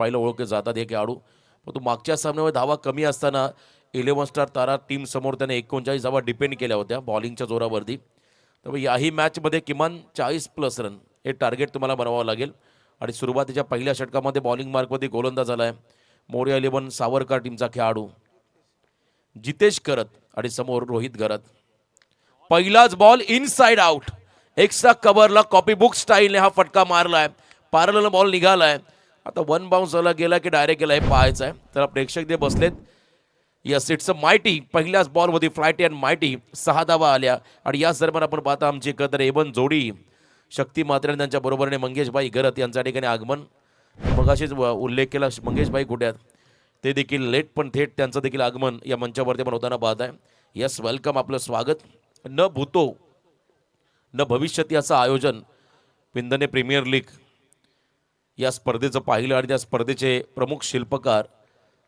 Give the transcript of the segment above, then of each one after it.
पहिलं ओळखले जातात हे खेळाडू. परंतु मागच्या सामन्यामध्ये धावा कमी असताना इलेव्हन स्टार तारा टीमसमोर त्याने एकोणचाळीस धावा डिपेंड केल्या होत्या बॉलिंगच्या जोरावरती. त्यामुळे याही मॅचमध्ये किमान चाळीस प्लस रन हे टार्गेट तुम्हाला बनवावं लागेल. आणि सुरुवातीच्या पहिल्या षटकामध्ये बॉलिंग मार्कमध्ये गोलंदाज झाला आहे मोर्या इलेव्हन सावरकर टीमचा खेळाडू. जितेश करत आणि समोर रोहित करत पहिलाच बॉल इनसाइड आउट एक्स्ट्रा कव्हरला कॉपी बुक स्टाईलने हा फटका मारलाय. पार्लरला बॉल निघालाय. आता वन बाउन्स झाला गेला की डायरेक्ट गेला हे पाहायचं आहे. तर प्रेक्षक जे बसलेत यस इट्स अ मायटी पहिल्याच बॉलमध्ये फ्लायटी अँड मायटी सहा धावा आल्या. आणि याच दरम्यान आपण पाहता आमची एकत्र एवन जोडी. शक्ती मात्रे त्यांच्या बरोबरीने मंगेशबाई गरत यांच्या ठिकाणी आगमन. मगाशीच उल्लेख केला मंगेशबाई कुठ्यात आहेत? ते देखील लेट पण थेट त्यांचं देखील आगमन या मंचावरती पण होताना पाहत आहे. यस वेलकम आपलं स्वागत. न भूतो न भविष्यती असं आयोजन पिंदने प्रीमियर लीग या स्पर्धेचं पाहिलं आणि त्या स्पर्धेचे प्रमुख शिल्पकार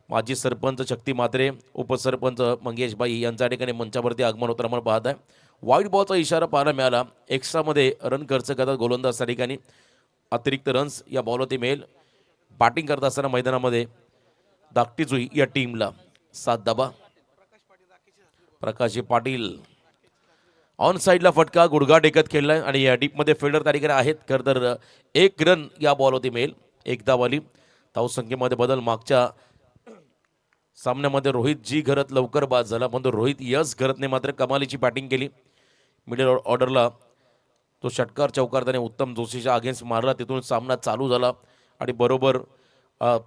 माजी सरपंच शक्ती मात्रे उपसरपंच मंगेशबाई यांच्या ठिकाणी मंचावरती आगमन होताना आपण पाहत आहे. वाईट बॉलचा इशारा पाहायला मिळाला. एक्स्ट्रामध्ये रन खर्च करतात गोलंदाज त्या ठिकाणी अतिरिक्त रन्स या बॉलवरती मिळेल. बॅटिंग करत असताना मैदानामध्ये धाकटी जुई या टीमला सात दबा प्रकाशजी पाटील. ऑन साईडला फटका गुडघा टेकत खेळला आणि या डीपमध्ये फिल्डर त्या आहेत. खरं तर एक रन या बॉलवरती मिळेल. एक धावाली धावसंख्येमध्ये बदल मागच्या सामन्यामध्ये रोहित जी घरत लवकर बाद झाला पण तो रोहित यस घरतने मात्र कमालीची बॅटिंग केली. मिडल ऑर्डरला तो षटकार चौकार त्याने उत्तम जोशीच्या अगेन्स्ट मारला. तिथून सामना चालू झाला आणि बरोबर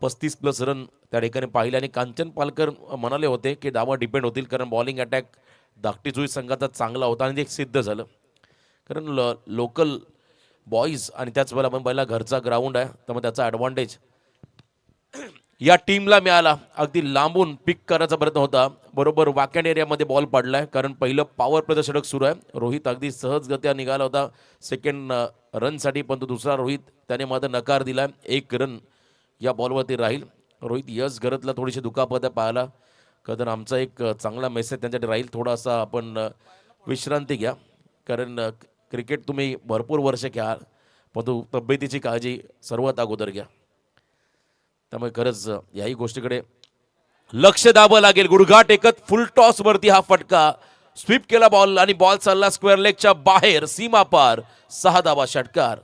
पस्तीस प्लस रन त्या ठिकाणी पाहिले. आणि कांचन पालकर म्हणाले होते की धावा डिपेंड होतील कारण बॉलिंग अटॅक धाकटी जुई संघाचा चांगला होता आणि ते एक सिद्ध झालं. कारण ल लोकल बॉईज आणि त्याच वेळेला आपण पहिला घरचा ग्राउंड आहे त्यामुळे त्याचा ॲडव्हान्टेज या टीमला मिळाला. अगदी लांबून पिक करायचा प्रयत्न होता. बरोबर वाकॅन एरियामध्ये बॉल पडला आहे कारण पहिलं पॉवर प्लेचं षटक सुरू आहे. रोहित अगदी सहजगत्या निघाला होता. सेकंड रनसाठी पण तो दुसरा रोहित त्याने मात्र नकार दिला एक रन या बॉलवरती राहील. रोहित यश घरातला थोडीशी दुखापत आहे पाहायला. कदर आमचा एक चांगला मेसेज त्यांच्यासाठी राहील. थोडासा आपण विश्रांती घ्या. कारण क्रिकेट तुम्ही भरपूर वर्ष घ्या परंतु तब्येतीची काळजी सर्वात अगोदर घ्या. त्यामुळे खरंच याही गोष्टीकडे लक्ष द्यावं लागेल. गुडघाट एकत फुल टॉस वरती हा फटका. स्वीप केला बॉल आणि बॉल चालला स्क्वेअर लेगच्या बाहेर. सीमा पार. सहा धावा षटकार.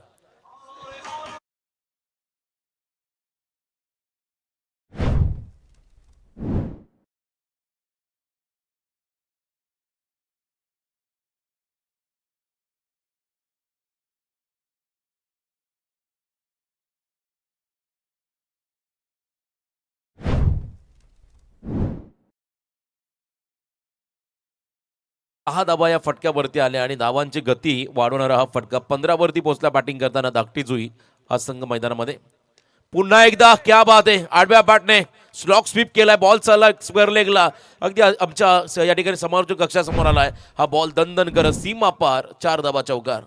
हा दबा या फटक्यावरती आल्या आणि धावांची गती वाढवणारा हा फटका पंधरावरती पोहोचला बॅटिंग करताना धाकटी जुई हा संघ मैदानामध्ये. पुन्हा एकदा क्या बात आहे आडव्या बॅटने स्लॉक स्वीप केलाय बॉल चालला स्क्वेअर लेगला अगदी आमच्या या ठिकाणी समारोह कक्षासमोर आलाय. हा बॉल दणदण करत सीमा पार चार धावा चौकार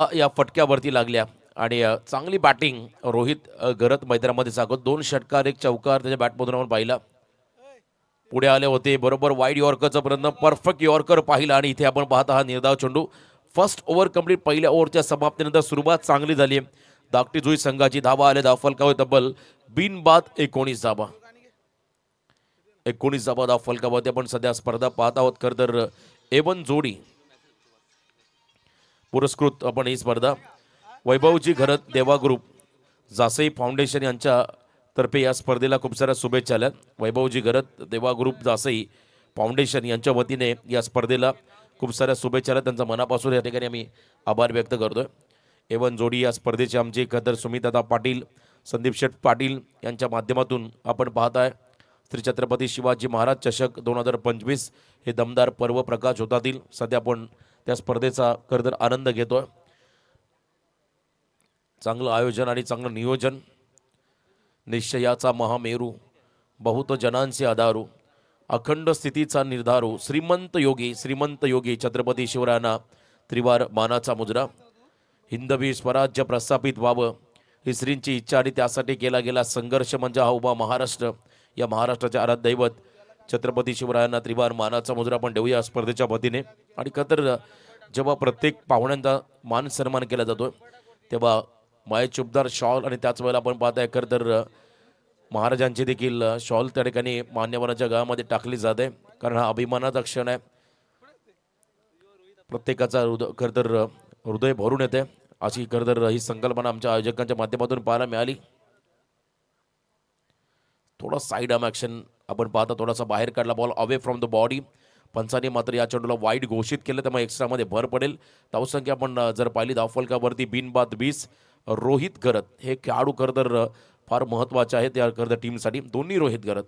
या फटक्यावरती लागल्या. आणि चांगली बॅटिंग रोहित गरत मैदानामध्ये सांगत दोन षटकार एक चौकार त्याच्या बॅटमधून आपण पाहिला. पुढे आले होते. बरोबर वाईड यॉर्करचा प्रयत्न. परफेक्ट यॉर्कर पाहिला आणि इथे आपण पाहता हा निर्धाव चेंडू. फर्स्ट ओव्हर कंप्लीट पहिल्या ओव्हरच्या समाप्तीनंतर सुरुवात चांगली झाली धाकटी जुई संघाची धावा आले धाव फलकावर तब्बल बिनबाद एकोणीस धाबा एकोणीस धाबा धाव फलकावरती आपण सध्या स्पर्धा पाहत आहोत. खरं तर एवन जोडी पुरस्कृत आपण ही स्पर्धा. वैभवजी घरत देवा ग्रुप जासई फाउंडेशन यांच्या तर्फे या स्पर्धेला खूप साऱ्या शुभेच्छा आल्या. वैभवजी घरत देवा ग्रुप जासई फाउंडेशन यांच्या वतीने या स्पर्धेला खूप साऱ्या शुभेच्छा आल्या. त्यांचा मनापासून या ठिकाणी आम्ही आभार व्यक्त करतोय. एवन जोडी या स्पर्धेचे आमचे खदर सुमितदा पाटील संदीप शेठ पाटील यांच्या माध्यमातून आपण पाहत आहे श्री छत्रपती शिवाजी महाराज चषक दोन हजार पंचवीस हे दमदार पर्व प्रकाश होतातील. सध्या आपण त्या स्पर्धेचा खरंतर आनंद घेतोय. चांगलं आयोजन आणि चांगलं नियोजन. निश्चयाचा महामेरू बहुत जनांचे आधारू. अखंड स्थितीचा निर्धारू. श्रीमंत योगी श्रीमंत योगी छत्रपती शिवरायांना त्रिवार मानाचा मुजरा हिंदवी स्वराज्य प्रस्थापित व्हावं ही श्रींची इच्छा आणि त्यासाठी केला गेला संघर्ष म्हणजे हा उभा महाराष्ट्र. या महाराष्ट्राचे आराध्यवत छत्रपती शिवरायांना त्रिवार मानाचा मुजरा आपण देऊया स्पर्धेच्या वतीने. आणि खतर जेव्हा प्रत्येक पाहुण्यांचा मान सन्मान केला जातो तेव्हा माय चुपदार शॉल आणि त्याच वेळेला आपण पाहताय खरं तर महाराजांची देखील शॉल त्या ठिकाणी मान्यवरांच्या गावामध्ये टाकली जाते. कारण हा अभिमानाचा क्षण आहे. प्रत्येकाचा हृदय खरं तर हृदय भरून येते. अशी खरं तर ही संकल्पना आमच्या आयोजकांच्या माध्यमातून पाहायला मिळाली. थोडा साईड आम ॲक्शन आपण पाहता थोडासा बाहेर काढला ball away from the body Panchane मात्र या चेंडूला वाईट घोषित केलं त्यामुळे एक्स्ट्रामध्ये भर पडेल. धावसंख्या आपण जर पाहिली धावफलकावरती बिनबाद बीस रोहित करत हे खेळाडू खरं तर फार महत्त्वाचे आहेत या खरं तर टीमसाठी दोन्ही रोहित करत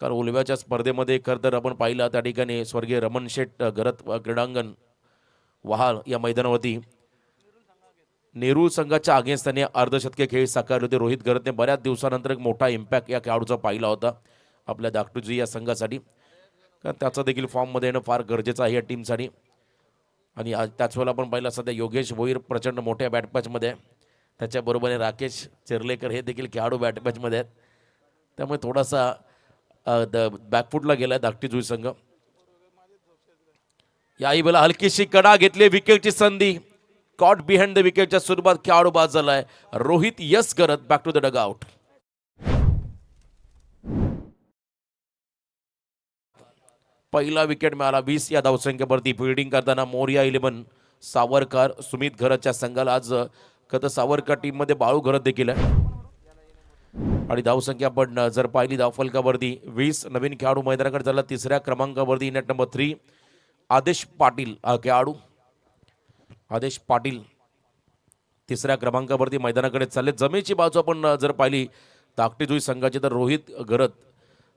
कारण उलव्याच्या स्पर्धेमध्ये खरं तर आपण पाहिलं त्या ठिकाणी स्वर्गीय रमण शेठ गरत क्रीडांगण वहाल या मैदानावरती नेहरू संघाच्या अगेन्स्ट त्याने अर्धशतके खेळ साकारले होते. रोहित गरतने बऱ्याच दिवसानंतर एक मोठा इम्पॅक्ट या खेळाडूचा पाहिला होता आपल्या दाकटूजी या संघासाठी. कारण त्याचा देखील फॉर्ममध्ये येणं फार गरजेचं आहे या टीमसाठी आणि आज त्याच वेळेला आपण पाहिलं सध्या योगेश भोईर प्रचंड मोठ्या बॅटपॅचमध्ये आहे. त्याच्याबरोबरीने राकेश चिरलेकर हे देखील खेळाडू बॅटपॅचमध्ये आहेत. त्यामुळे थोडासा द बॅकफुटला गेला आहे धाकटी जुई संघ. याही बेला हलकीशी कडा घेतली विकेटची संधी. स्कॉट बिहाइंड द विकेटच्या सुरुवात खेळाडू बाद झालाय रोहित यस करत back to the Doug out पहिला विकेट मिळाला वीस या धावसंख्येवरती. फिल्डिंग करताना मोरिया इलेव्हन सावरकर सुमित घरतच्या संघाला आज खत सावरकर टीममध्ये बाळू घरत देखील आहे. आणि धावसंख्या पडणं जर पाहिली धावफलकावरती वीस नवीन खेळाडू मैदानाकडे झाला तिसऱ्या क्रमांकावरती नेट नंबर थ्री आदेश पाटील हा खेळाडू. आदेश पाटील तिसऱ्या क्रमांकावरती मैदानाकडे चालले. जमेची बाजू आपण जर पाहिली धाकटी जुई संघाची तर रोहित गरत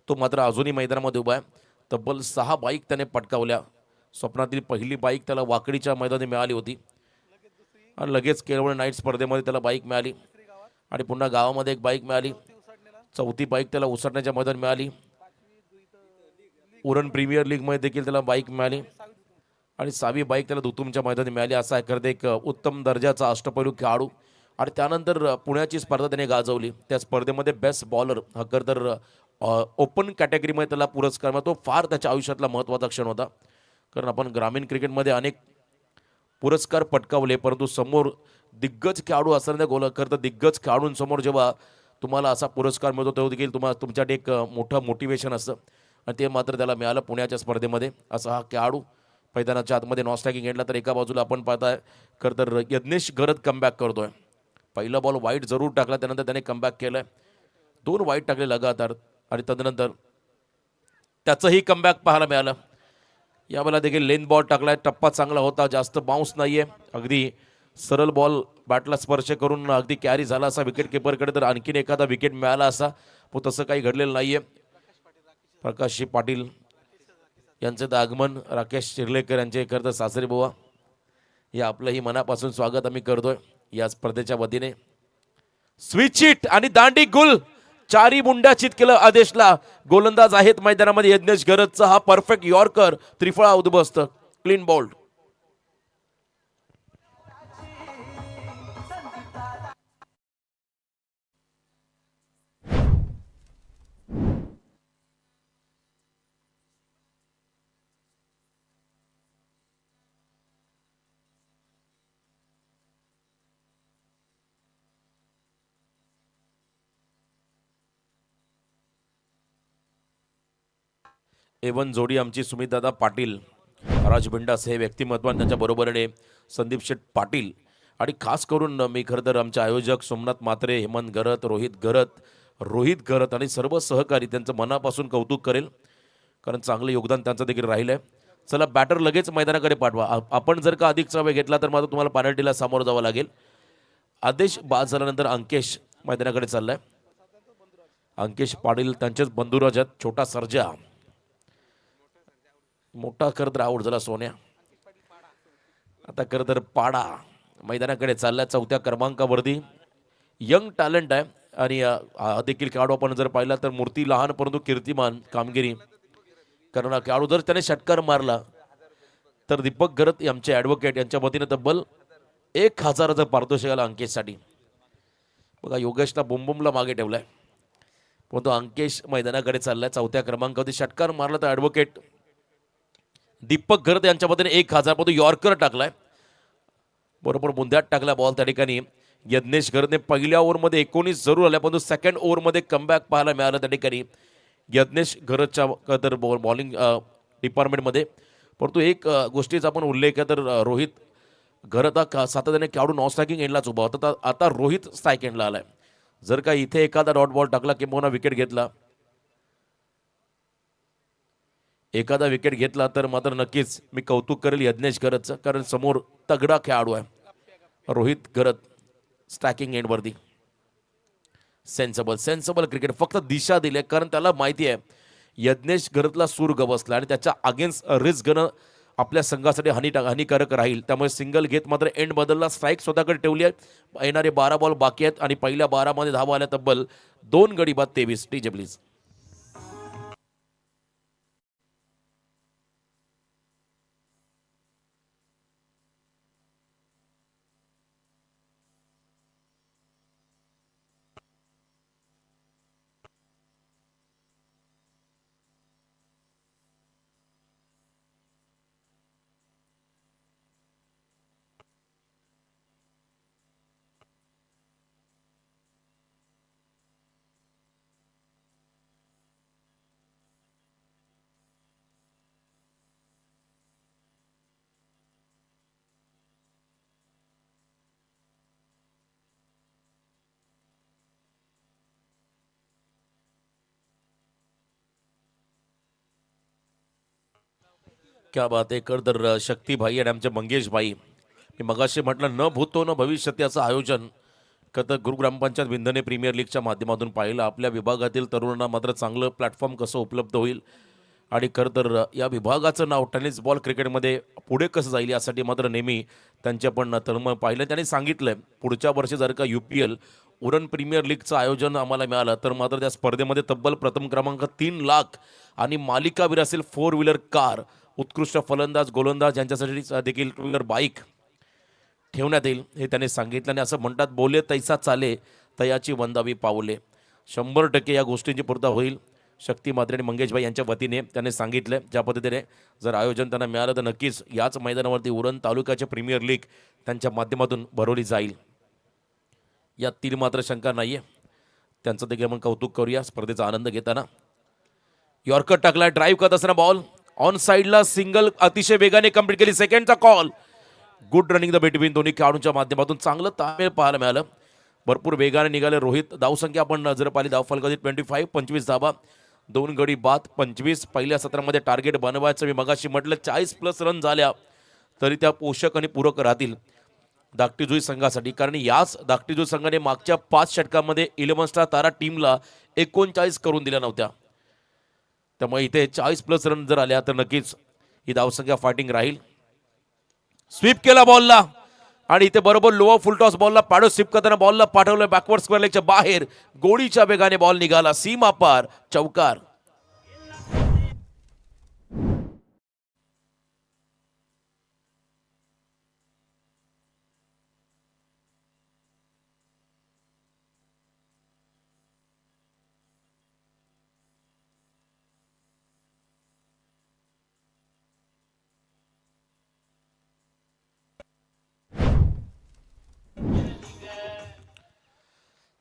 तो मात्र अजूनही मैदानामध्ये उभा आहे. तब्बल सहा बाईक त्याने पटकावल्या. स्वप्नातील पहिली बाईक त्याला वाकडीच्या मैदानी मिळाली होती. आणि लगेच केळवळ नाईट स्पर्धेमध्ये त्याला बाईक मिळाली. आणि पुन्हा गावामध्ये एक बाईक मिळाली. चौथी बाईक त्याला उसरण्याच्या मैदान मिळाली. उरण प्रीमियर लीगमध्ये देखील त्याला बाईक मिळाली. आणि सहावी बाईक त्याला दुतुमच्या मैदानी मिळाली. असा एखादा एक उत्तम दर्जाचा अष्टपैलू खेळाडू. आणि त्यानंतर पुण्याची स्पर्धा त्याने गाजवली. त्या स्पर्धेमध्ये बेस्ट बॉलर हा तर ओपन कॅटेगरीमध्ये त्याला पुरस्कार मिळतो. फार त्याच्या आयुष्यातला महत्त्वाचा क्षण होता. कारण आपण ग्रामीण क्रिकेटमध्ये अनेक पुरस्कार पटकावले परंतु समोर दिग्गज खेळाडू असणाऱ्या गोल तर दिग्गज खेळाडूंसमोर जेव्हा तुम्हाला असा पुरस्कार मिळतो तेव्हा देखील तुम्हाला तुमच्यासाठी एक मोठं मोटिवेशन असतं. आणि ते मात्र त्याला मिळालं पुण्याच्या स्पर्धेमध्ये. असा हा खेळाडू मैदानाच्या आतमध्ये नॉस्टॅगिंग घेतला तर एका बाजूला आपण पाहताय खरं तर यज्ञेश गरज कमबॅक करतोय. पहिला बॉल वाईट जरूर टाकला त्यानंतर त्याने कमबॅक केलं दोन वाईट टाकले लगातार आणि तदनंतर त्याचंही कमबॅक पाहायला मिळालं. यावेळेला देखील लेन बॉल टाकलाय टप्पा चांगला होता जास्त बाउन्स नाहीये. अगदी सरळ बॉल बॅटला स्पर्श करून अगदी कॅरी झाला असा विकेट किपरकडे तर आणखीन एखादा विकेट मिळाला असा. पण तसं काही घडलेलं नाहीये. प्रकाशजी पाटील यांचं तर आगमन राकेश शिर्लेकर यांचे करतं सासरे बुवा या आपलंही मनापासून स्वागत आम्ही करतोय या स्पर्धेच्या वतीने. स्विचिट आणि दांडी गुल चारी मुंड्या चित केलं आदेशला. गोलंदाज आहेत मैदानामध्ये यज्ञेश गरजचा हा परफेक्ट यॉर्कर. त्रिफळा उद्भवस्त क्लीन बॉल्ड एवन जोडी आमची सुमितदादा पाटील राजबिंडास हे व्यक्तिमत्व त्यांच्या बरोबरीने संदीप शेठ पाटील आणि खास करून मी खरं तर आमचे आयोजक सोमनाथ मात्रे हेमंत गरत रोहित गरत रोहित गरत आणि सर्व सहकारी त्यांचं मनापासून कौतुक करेल. कारण चांगलं योगदान त्यांचं देखील राहिलं आहे चला बॅटर लगेच मैदानाकडे पाठवा. आपण जर का अधिकचा वेळ घेतला तर मात्र तुम्हाला पॅनल्टीला सामोरं जावं लागेल. आदेश बाद झाल्यानंतर अंकेश मैदानाकडे चाललाय. अंकेश पाटील त्यांचेच बंधुराज आहेत. छोटा सर्जा. मोठा खरं तर आऊट झाला सोन्या. आता खरं तर पाडा मैदानाकडे चालला चौथ्या क्रमांकावरती. यंग टॅलेंट आहे आणि देखील खेळाडू आपण जर पाहिला तर मूर्ती लहान परंतु कीर्तिमान कामगिरी. कारण खेळाडू जर त्याने षटकार मारला तर दीपक गरत यांचे ॲडव्होकेट यांच्या वतीने तब्बल एक हजाराचं पारितोषिक आलं अंकेशसाठी. बघा योगेशला बुमबुमला मागे ठेवलाय. पण तो अंकेश मैदानाकडे चाललाय चौथ्या क्रमांकावरती षटकार मारला तर ॲडव्होकेट दीपक घरत यांच्या मते एक हजार पण यॉर्कर टाकलाय. बरोबर बुंद्यात टाकला बॉल त्या ठिकाणी. यज्ञेश घरतने पहिल्या ओव्हरमध्ये एकोणीस जरूर आल्या परंतु सेकंड ओव्हरमध्ये कमबॅक पाहायला मिळालं त्या ठिकाणी. यज्ञेश घरतच्या तर बॉल बॉलिंग डिपार्टमेंटमध्ये परंतु एक गोष्टीचा आपण उल्लेख आहे तर रोहित घरत हा का- सातत्याने खेळाडू नॉन स्ट्रायकिंग एंडलाच उभा होता. तर आता रोहित स्ट्रायक एंडला आलाय. जर का इथे एखादा डॉट बॉल टाकला किंवा विकेट घेतला एखादा विकेट घेतला तर मात्र नक्कीच मी कौतुक करेल यज्ञेश घरतचं कारण समोर तगडा खेळाडू आहे. रोहित गरद स्टॅकिंग एंडवरती सेन्सेबल सेन्सेबल क्रिकेट फक्त दिशा दिली कारण त्याला माहिती आहे यज्ञेश घरतला सूर गवसला आणि त्याच्या अगेन्स्ट रिस्क आपल्या संघासाठी हानी हानिकारक राहील. त्यामुळे सिंगल घेत मात्र एंड बदलला. स्ट्राईक स्वतःकडे ठेवली आहे. येणारे बारा बॉल बाकी आहेत आणि पहिल्या बारामध्ये धावा आल्या तब्बल दोन गडी बाद तेवीस. टी जे क्या बात आहे कर तर शक्तीभाई आणि आमचे मंगेश भाई. मी मगाशी म्हटलं न भूतो न भविष्यात याचं आयोजन. तर गुरुग्रामपंचायत विंधने प्रीमियर लीगच्या माध्यमातून पाहिलं. आपल्या विभागातील तरुणांना मात्र चांगलं प्लॅटफॉर्म कसं उपलब्ध होईल? आणि खरं तर या विभागाचं नाव टेनिस बॉल क्रिकेटमध्ये पुढे कसं जाईल यासाठी मात्र नेहमी त्यांच्या पण तळमळ पाहिलं. त्यांनी सांगितलं पुढच्या वर्षी जर का U P L Uran premier लीगचं आयोजन आम्हाला मिळालं तर मात्र त्या स्पर्धेमध्ये तब्बल प्रथम क्रमांक तीन लाख आणि मालिकावीर असेल फोर व्हीलर कार. उत्कृष्ट फलंदाज गोलंदाज यांच्यासाठी देखील टू व्हीलर बाईक ठेवण्यात येईल हे त्यांनी सांगितलं. आणि असं म्हणतात बोले तैसा चाले तयाची वंदावी पावले. शंभर टक्के या गोष्टींची पूर्ता होईल शक्ती मात्रे आणि मंगेशभाई यांच्या वतीने त्यांनी सांगितलं. ज्या पद्धतीने जर आयोजन त्यांना मिळालं तर नक्कीच याच मैदानावरती उरण तालुक्याचे प्रीमियर लीग त्यांच्या माध्यमातून भरवली जाईल. यात तीन मात्र शंका नाही आहे त्यांचं देखील आपण कौतुक करूया स्पर्धेचा आनंद घेताना. यॉर्कर टाकला ड्राईव्ह करत असताना बॉल ऑन साईडला सिंगल अतिशय वेगाने कंप्लीट केली. सेकंडचा call good running the between दोन्ही खेळाडूंच्या माध्यमातून. चांगलं ताळमेळ पाहायला मिळालं. भरपूर वेगाने निघाले रोहित. धावसंख्या आपण नजर पाहिली. धाव ट्वेंटी फाईव्ह पंचवीस धाबा दोन गडी बाद पंचवीस. पहिल्या सत्रामध्ये टार्गेट बनवायचं. मी मगाशी म्हटलं चाळीस प्लस रन झाल्या. तरी त्या पोषक आणि पूरक राहतील. धाकटीजुई संघासाठी. कारण याच धाकटीजुई संघाने मागच्या पाच षटकामध्ये इलेव्हन स्टार तारा टीमला एकोणचाळीस करून दिल्या नव्हत्या. त्यामुळे इथे चाळीस प्लस रन जर आल्या तर नक्कीच ही धावसंख्या फायटिंग राहील. स्वीप केला बॉलला आणि इथे बरोबर लोअर फुलटॉस बॉलला पाडो स्वीप करताना बॉलला पाठवलं बॅकवर्ड स्क्वेअर लेगच्या बाहेर. गोळीच्या वेगाने बॉल निघाला. सीमा पार चौकार.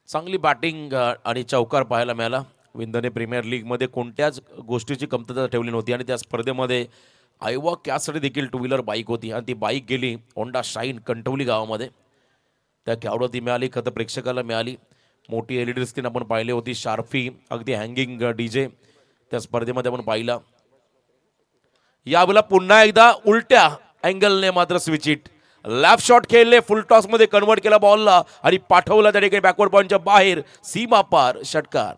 चांगली बॅटिंग आणि चौकार पाहायला मिळाला. विंदने प्रीमियर लीगमध्ये कोणत्याच गोष्टीची कमतरता ठेवली नव्हती आणि त्या स्पर्धेमध्ये आयवा कॅससाठी देखील टू व्हीलर बाईक होती आणि ती बाईक गेली होंडा शाईन कंठवली गावामध्ये. त्या खेळाडू ती मिळाली खतं प्रेक्षकाला मिळाली. मोठी एल ई डी स्क्रीन आपण पाहिली होती शार्फी अगदी हँगिंग डी जे त्या स्पर्धेमध्ये आपण पाहिला. यावेळेला पुन्हा एकदा उलट्या अँगलने मात्र स्विच लॅफ शॉट खेळले फुल टॉसमध्ये कन्वर्ट केला बॉलला आणि पाठवला त्या ठिकाणी बॅकवर्ड पॉईंटच्या बाहेर. सीमा पार षटकार.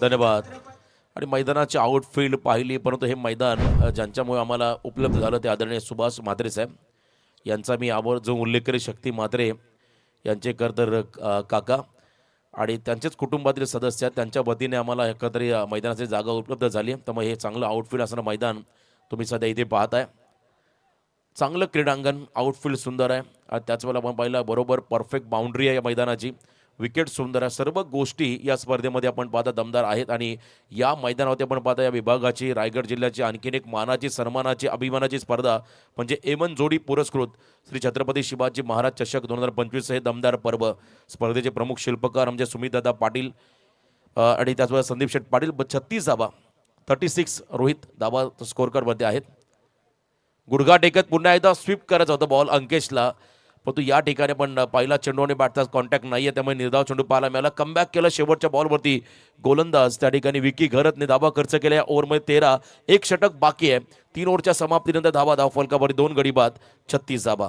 धन्यवाद. आणि मैदानाची आउटफील्ड पाहिली परंतु हे मैदान ज्यांच्यामुळे आम्हाला उपलब्ध झालं ते आदरणीय सुभाष म्हात्रे साहेब. यांचा मी आवर्जून उल्लेख करेल शक्ती म्हात्रे यांचे करतर काका आणि त्यांचेच कुटुंबातील सदस्य आहेत. त्यांच्या वतीने आम्हाला एकत्रित मैदानाची जागा उपलब्ध झाली. त्यामुळे हे चांगलं आउटफील्ड असणारं मैदान तुम्ही सध्या इथे पाहताय. चांगलं क्रीडांगण आउटफील्ड सुंदर आहे. आणि त्याच वेळेला आपण पाहिलं बरोबर परफेक्ट बाउंड्री आहे या मैदानाची. विकेट सुंदर आहे सर्व गोष्टी या स्पर्धेमध्ये आपण पाहता दमदार आहेत आणि या मैदानावरती आपण पाहता या विभागाची रायगड जिल्ह्याची आणखीन एक मानाची सन्मानाची अभिमानाची स्पर्धा म्हणजे एमन जोडी पुरस्कृत श्री छत्रपती शिवाजी महाराज चषक दोन हजार पंचवीस हे दमदार पर्व. स्पर्धेचे प्रमुख शिल्पकार म्हणजे सुमितदादा पाटील आणि त्याचबरोबर संदीप शेठ पाटील छत्तीस धाबा थर्टी सिक्स रोहित धाबा स्कोरकरमध्ये आहेत. गुडघा टेकत पुन्हा एकदा स्वीप करायचा होता बॉल अंकेशला. परंतु या ठिकाणी पण पहिला चेंडू आणि बॅटचा कॉन्टॅक्ट नाही आहे त्यामुळे निर्धाव चेंडू पाहायला मिळाला. कमबॅक केलं शेवटच्या बॉलवरती गोलंदाज. त्या ठिकाणी विकी घरतने धाबा खर्च केला या ओव्हरमध्ये तेरा. एक षटक बाकी आहे. तीन ओव्हरच्या समाप्तीनंतर धाबा धाव फलकावरी दोन गडी बाद. छत्तीस धाबा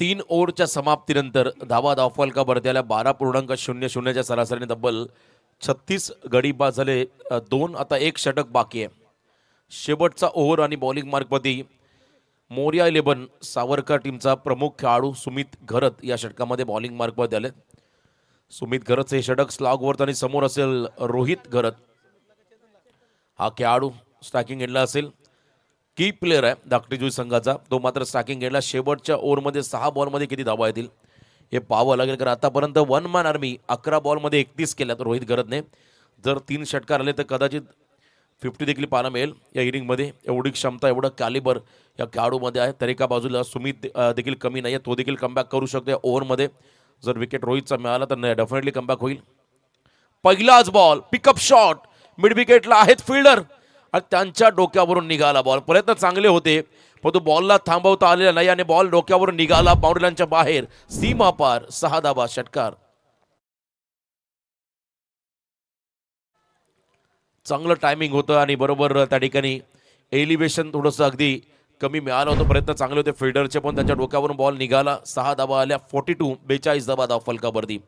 तीन ओव्हरच्या समाप्तीनंतर धावा धावफलका बरत्याला बारा पूर्णांक शून्य शून्यच्या सरासरीने तब्बल छत्तीस गडी बाद झाले. दोन आता एक षटक बाकी आहे. शेवटचा ओव्हर आणि बॉलिंग मार्कमध्ये मोर्या इलेव्हन सावरकर टीमचा प्रमुख खेळाडू सुमित घरत या षटकामध्ये बॉलिंग मार्कमध्ये आले सुमित घरतचे हे षटक स्लॉगवर आणि समोर असेल रोहित घरत. हा खेळाडू स्टॅकिंग एंडला असेल. की प्लेअर आहे धाकटी जुई संघाचा. तो मात्र स्टाकिंग गेला शेवटच्या ओव्हरमध्ये सहा बॉलमध्ये किती धावा येतील? हे पाहावं लागेल कारण आतापर्यंत वन मॅन आर्मी अकरा बॉलमध्ये एकतीस केल्या तर रोहित गरजने. जर तीन षटकार आले तर कदाचित फिफ्टी देखील पाहायला मिळेल या इनिंगमध्ये. एवढी क्षमता एवढं कॅलिबर या खेळाडूमध्ये आहे. तर एका बाजूला सुमित देखील कमी नाही आहे तो देखील कमबॅक करू शकतो या ओव्हरमध्ये. जर विकेट रोहितचा मिळाला तर डेफिनेटली कमबॅक होईल. पहिलाच बॉल पिकअप शॉट मिड विकेटला आहेत फिल्डर आणि त्यांच्या डोक्यावरून निघाला बॉल प्रयत्न चांगले होते पण तो बॉलला थांबवता आलेला नाही आणि बॉल डोक्यावरून निघाला बाउंड्रीलांच्या बाहेर. सीमा पार सहा धाबा षटकार. चांगलं टायमिंग होतं आणि बरोबर त्या ठिकाणी एलिव्हेशन थोडंसं अगदी कमी मिळालं होतं. प्रयत्न चांगले होते. फिल्डरचे पण त्यांच्या डोक्यावरून बॉल निघाला. सहा धाबा आल्या फोर्टी टू बेचाळीस धाबा धाव फलकावरती.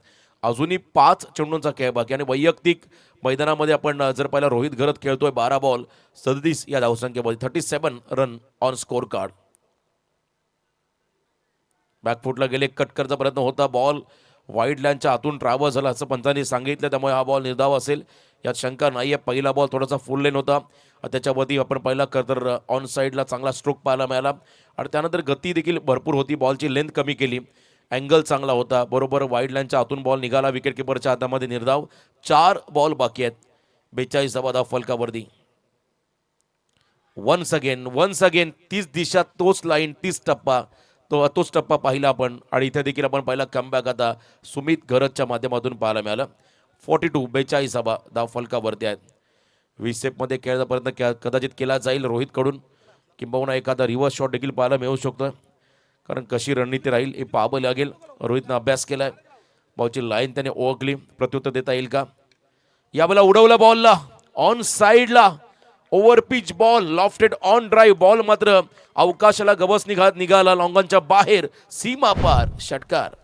अजूनही पाच चेंडूंचा खेळ बाकी आणि वैयक्तिक मैदानामध्ये आपण जर पाहिलं रोहित घरत खेळतोय बारा बॉल सदतीस या धावसंख्येमध्ये thirty seven run on score card बॅकफुटला गेले कट करचा प्रयत्न होता बॉल वाईड लाईनच्या आतून ट्रॅव्हल झाला असं पंचांनी सांगितलं त्यामुळे हा बॉल निर्धाव असेल. यात शंका नाही आहे पहिला बॉल थोडासा फुल लेन होता. त्याच्यावरती आपण पहिला कर तर ऑन साईडला चांगला स्ट्रोक पाहायला मिळाला. आणि त्यानंतर गती देखील भरपूर होती बॉलची लेंथ कमी केली. अँगल चांगला होता. बरोबर वाईड लाईनच्या आतून बॉल निघाला. विकेट किपरच्या हातामध्ये निर्धाव. चार बॉल बाकी आहेत. बेचाळीस धावा धाव फलकावरती. वन्स अगेन वन्स अगेन तीच दिशा तोच लाईन तीच टप्पा. तो तोच टप्पा पाहिला आपण. आणि इथे देखील आपण पाहिला कमबॅक आता सुमित घरतच्या माध्यमातून पाहायला मिळालं. फॉर्टी टू बेचाळीस धाबा धाव फलकावरती आहेत. विसेपमध्ये खेळायचा प्रयत्न कदाचित केला जाईल रोहितकडून. किंबहुना एखादा रिव्हर्स शॉट देखील पाहायला मिळू शकतो. कारण कशी रणनीती राहील हे पाहावं लागेल. रोहितनं अभ्यास केलाय. बॉलची लाईन त्याने ओळखली. प्रत्युत्तर देता येईल का? यावेळेला उडवला बॉलला. ऑन साईडला over pitch ball lofted on drive ball मात्र अवकाशाला गवस निघा निघाला. लॉंगांच्या बाहेर. सीमा पार. षटकार.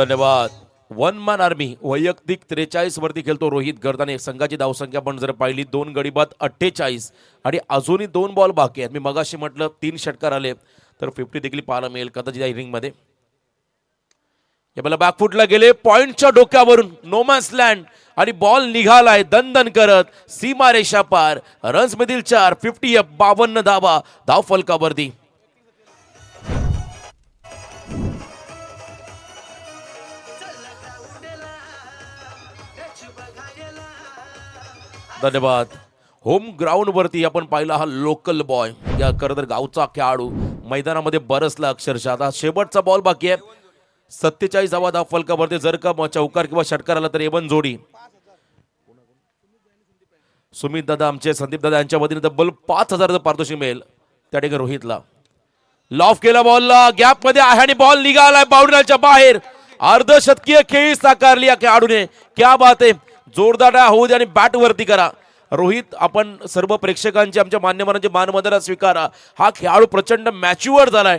धन्यवाद. वन मॅन आर्मी वैयक्तिक त्रेचाळीस वरती खेळतो रोहित गर्दाने. संघाची धावसंख्या पण जर पाहिली दोन गडीबाद अठ्ठेचाळीस. आणि अजूनही दोन बॉल बाकी आहेत. मी मगाशी म्हटलं तीन षटकार आले तर फिफ्टी देखील पाहायला मिळेल कदाचित या इनिंगमध्ये. मला बॅकफुटला गेले. पॉइंटच्या डोक्यावरून नोमॅन्स लँड आणि बॉल निघालाय दणदण करत. सीमा रेषा पार. रन्स मधील चार. फिफ्टी बावन्न धावा. धाव फलकावरती धन्यवाद. होम ग्राउंडवरती आपण पाहिला हा लोकल बॉय या खरं तर गावचा खेळाडू. मैदानामध्ये बरसला अक्षरशः. आता शेवटचा बॉल बाकी आहे. सत्तेचाळीस धावा धाव फलकावरती जर का चौकार किंवा षटकार आला तर एवन जोडी. सुमित दादा आमचे संदीप दादा यांच्या वतीने तब्बल पाच हजाराचं पारितोषिक मिळेल. त्या ठिकाणी रोहितला. लॉफ केला बॉलला गॅपमध्ये आहे आणि बॉल निघालाय बाउंड्रीच्या बाहेर. अर्धशतकीय खेळी साकारली या खेळाडूने. क्या बात आहे. जोरदार होऊ दे आणि बॅट वरती करा. रोहित आपण सर्व प्रेक्षकांचे आमच्या मान्यवरांचे मानवंदना स्वीकारा. हा खेळाडू प्रचंड मॅच्युअर झालाय.